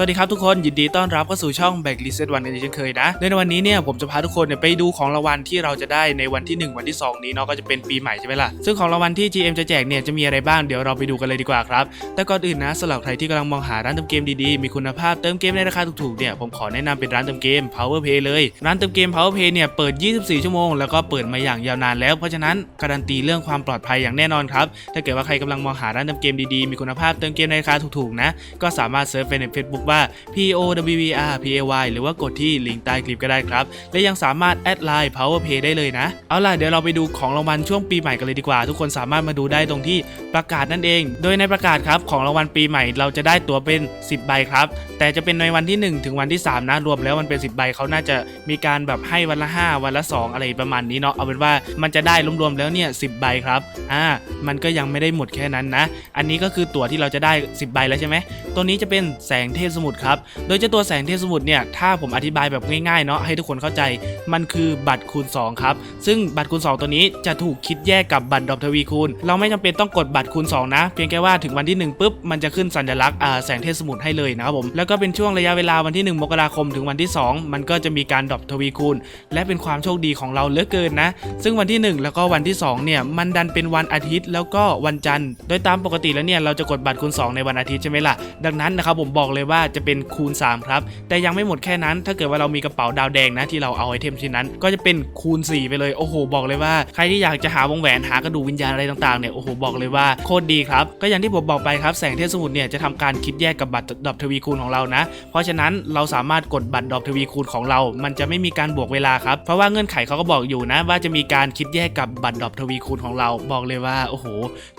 สวัสดีครับทุกคนยินดีต้อนรับเข้าสู่ช่อง Back Reset วันกันอีกเช่นเคยนะในวันนี้เนี่ยผมจะพาทุกคนเนี่ยไปดูของรางวัลที่เราจะได้ในวันที่ 1 วันที่ 2 นี้เนาะก็จะเป็นปีใหม่ใช่ไหมล่ะซึ่งของรางวัลที่ GM จะแจกเนี่ยจะมีอะไรบ้างเดี๋ยวเราไปดูกันเลยดีกว่าครับ แต่ก่อนอื่นนะสำหรับใครที่กำลังมองหาร้านเติมเกมดีๆมีคุณภาพเติมเกมในราคาถูกๆเนี่ยผมขอแนะนำเป็นร้านเติมเกม Power Play เลยร้านเติมเกม Power Play เนี่ยเปิด 24 ชั่วโมงแล้วก็เปิดมาอย่างยาวนานแล้วเพราะฉะนั้นการันตีเรื่องความปลอดภัยอย่างแน่นอนครับถ้าเกิดว่าใครกำลังมองหาร้านเติมเกมดีๆมีคุณภาพเติมเกมในราคาถูกๆนะก็สามารถเซิร์ชไปใน Facebook ว่า P O W E R P A Y หรือว่ากดที่ลิงก์ใต้คลิปก็ได้ครับ และยังสามารถแอดไลน์ Power Pay ได้เลยนะ เอาล่ะเดี๋ยวเราไปดูของรางวัลช่วงปีใหม่กันเลยดีกว่า ทุกคนสามารถมาดูได้ตรงที่ประกาศนั่นเอง โดยในประกาศครับของรางวัลปีใหม่เราจะได้ตั๋วเป็น 10 ใบครับ แต่จะเป็นในวันที่ 1 ถึงวันที่ 3 นะรวมแล้วมันเป็น 10 ใบเขาน่าจะมีการแบบให้วันละ 5 วันละ 2 อะไรประมาณนี้เนาะเอาเป็นว่ามันจะได้รวมๆแล้วเนี่ย10ใบครับอ่ามันก็ยังไม่ได้หมดแค่นั้นนะ อันนี้ก็คือตั๋วที่เราจะได้ 10 ใบแล้วใช่ไหมตัวนี้จะเป็นแสงเทพสมุทรครับ โดยเจ้าตัวแสงเทพสมุทรเนี่ยถ้าผมอธิบายแบบง่ายๆเนาะให้ทุกคนเข้าใจมันคือบัตรคูณ 2 ครับ ซึ่งบัตรคูณ 2 ตัวนี้จะถูกคิดแยกกับบัตรดอกทวีคูณ เราไม่จำเป็นต้องกดบัตรคูณ 2 นะ เพียงแค่ว่าถึงวันที่ 1ปุ๊บมันจะขึ้นสัญลักษณ์แสงเทพสมุทรให้เลยนะครับผมแล้วก็เป็นช่วงระยะเวลาวันที่ 1 มกราคมถึงวันที่ 2 มันก็จะมีการดอกทวีคูณ และเป็นความโชคดีของเราเหลือเกินนะ ซึ่งวันที่ 1 แล้วก็วันที่2เนี่ยมันดันเป็นวันอาทิตย์แล้วก็วันจันทร์ โดยตามปกติแล้วเนี่ยเราจะกดบัตรคูณ 2 ในวันอาทิตย์ใช่ไหมล่ะดังนั้นนะครับผมบอกเลยว่าจะเป็นคูณ 3 ครับ แต่ยังไม่หมดแค่นั้น ถ้าเกิดว่าเรามีกระเป๋าดาวแดงนะที่เราเอาไอเทมชิ้นนั้น ก็จะเป็นคูณ 4 ไปเลย โอ้โห บอกเลยว่าใครที่อยากจะหาวงแหวนหากระดูกวิญญาณอะไรต่างๆเนี่ย โอ้โห บอกเลยว่าโคตรดีครับ ก็อย่างที่ผมบอกไปครับ แสงเทพสมุทรเนี่ยจะทำการคิดแยกกับบัตรดอกทวีคูณของเรานะ เพราะฉะนั้นเราสามารถกดบัตรดอกทวีคูณของเรา มันจะไม่มีการบวกเวลาครับ เพราะว่าเงื่อนไขเขาก็บอกอยู่นะ ว่าจะมีการคิดแยกกับบัตรดอกทวีคูณของเรา บอกเลยว่า โอ้โห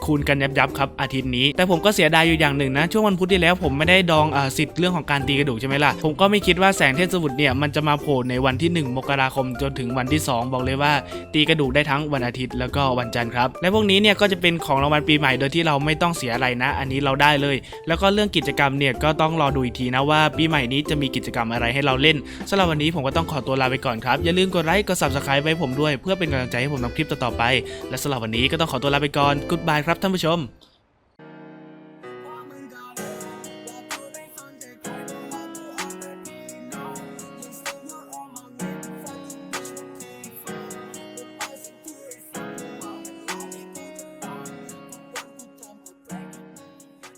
คูณกันยับยับครับอาทิตย์นี้ แต่ผมก็เสียดายอยู่อย่างหนึ่งนะ ช่วงวันพุธที่แล้วผมไม่ได้ดองอาสิทธิ์เรื่องของการตีกระดูกใช่ไหมล่ะ ผมก็ไม่คิดว่าแสงเทพสมุทรเนี่ยมันจะมาโผล่ในวันที่ 1 มกราคมจนถึงวันที่ 2 บอกเลยว่า ตีกระดูกได้ทั้งวันอาทิตย์แล้วก็วันจันทร์ครับ และพวกนี้เนี่ยก็จะเป็นของรางวัลปีใหม่โดยที่เราไม่ต้องเสียอะไรนะ อันนี้เราได้เลย แล้วก็เรื่องกิจกรรมเนี่ยก็ต้องรอดูอีกทีนะว่าปีใหม่นี้จะมีกิจกรรมอะไรให้เราเล่นสำหรับวันนี้ผมก็ต้องขอตัวลาไปก่อนครับอย่าลืมกดไลค์กด subscribe ไว้ผมด้วย เพื่อเป็นกำลังใจให้ผมทำคลิปต่อๆไป และสำหรับวันนี้ก็ต้องขอตัวลาไปก่อน goodbye ครับท่านผู้ชม